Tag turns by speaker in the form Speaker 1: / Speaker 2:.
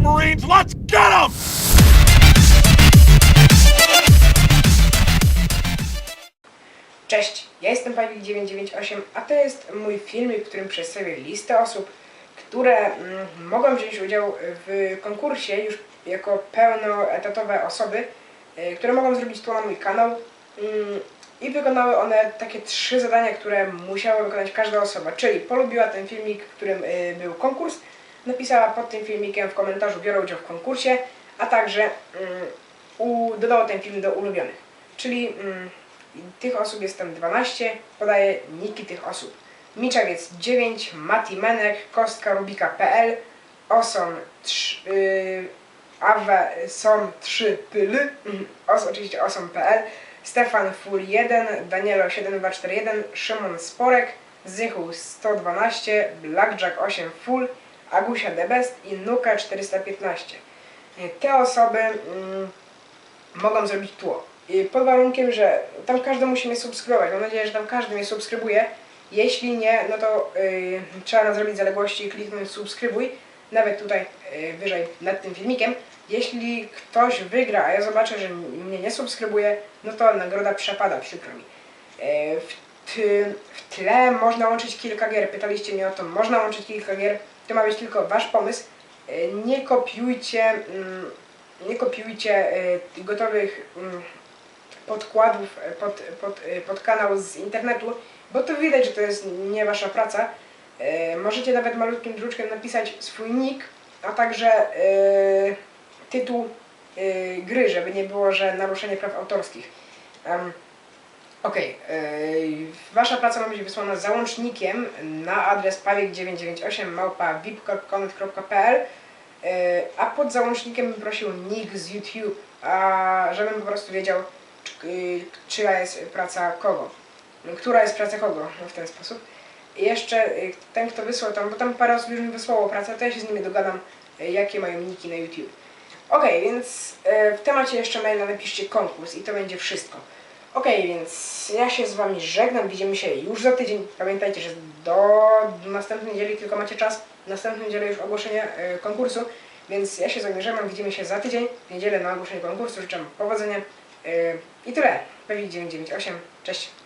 Speaker 1: Marines! Let's get them!
Speaker 2: Cześć, ja jestem Pawik998, a to jest mój filmik, w którym przedstawię listę osób, które mm, mogą wziąć udział w konkursie już jako pełnoetatowe osoby, y, które mogą zrobić to na mój kanał mm, i wykonały one takie trzy zadania, które musiała wykonać każda osoba, czyli polubiła ten filmik, w którym y, był konkurs, napisała pod tym filmikiem w komentarzu biorę udział w konkursie, a także mm, u, dodała ten film do ulubionych. Czyli mm, tych osób jest tam 12, podaję niki tych osób. Miczawiec 9, Mati Menek, Kostka Rubika.pl, Oson 3, yy, Awe są 3 pyly, os, oczywiście osom.pl, Stefan Full 1, Danielo 7241, Szymon Sporek, Zychu 112, Blackjack 8 Full, Agusia The Best i Nuka 415. Te osoby mm, mogą zrobić tło. I pod warunkiem, że tam każdy musi mnie subskrybować. Mam nadzieję, że tam każdy mnie subskrybuje. Jeśli nie, no to yy, trzeba zrobić zaległości i kliknąć subskrybuj. Nawet tutaj yy, wyżej nad tym filmikiem. Jeśli ktoś wygra, a ja zobaczę, że mnie nie subskrybuje, no to nagroda przepada, przykro mi. Yy, w, tle można łączyć kilka gier. Pytaliście mnie o to, można łączyć kilka gier. To ma być tylko wasz pomysł. Yy, nie kopiujcie, mm, nie kopiujcie yy, gotowych mm, podkładów e, pod, pod, e, pod kanał z internetu, bo to widać, że to jest nie wasza praca. E, możecie nawet malutkim druczkiem napisać swój nick, a także e, tytuł e, gry, żeby nie było, że naruszenie praw autorskich. Okej, e, wasza praca ma być wysłana załącznikiem na adres pawik998 małpa e, a pod załącznikiem prosił nick z YouTube, a żebym po prostu wiedział, y, czyja jest praca kogo. Która jest praca kogo w ten sposób. I jeszcze ten, kto wysłał tam, bo tam parę osób już mi wysłało pracę, to ja się z nimi dogadam, jakie mają niki na YouTube. Okej, więc y, w temacie jeszcze maila napiszcie konkurs i to będzie wszystko. Okej, więc ja się z wami żegnam, widzimy się już za tydzień. Pamiętajcie, że do następnej niedzieli tylko macie czas. Następnej niedzieli już ogłoszenie y, konkursu, więc ja się żegnam, widzimy się za tydzień, w niedzielę na ogłoszenie konkursu. Życzę powodzenia. Yy, I tyle. Pewik 998. Cześć.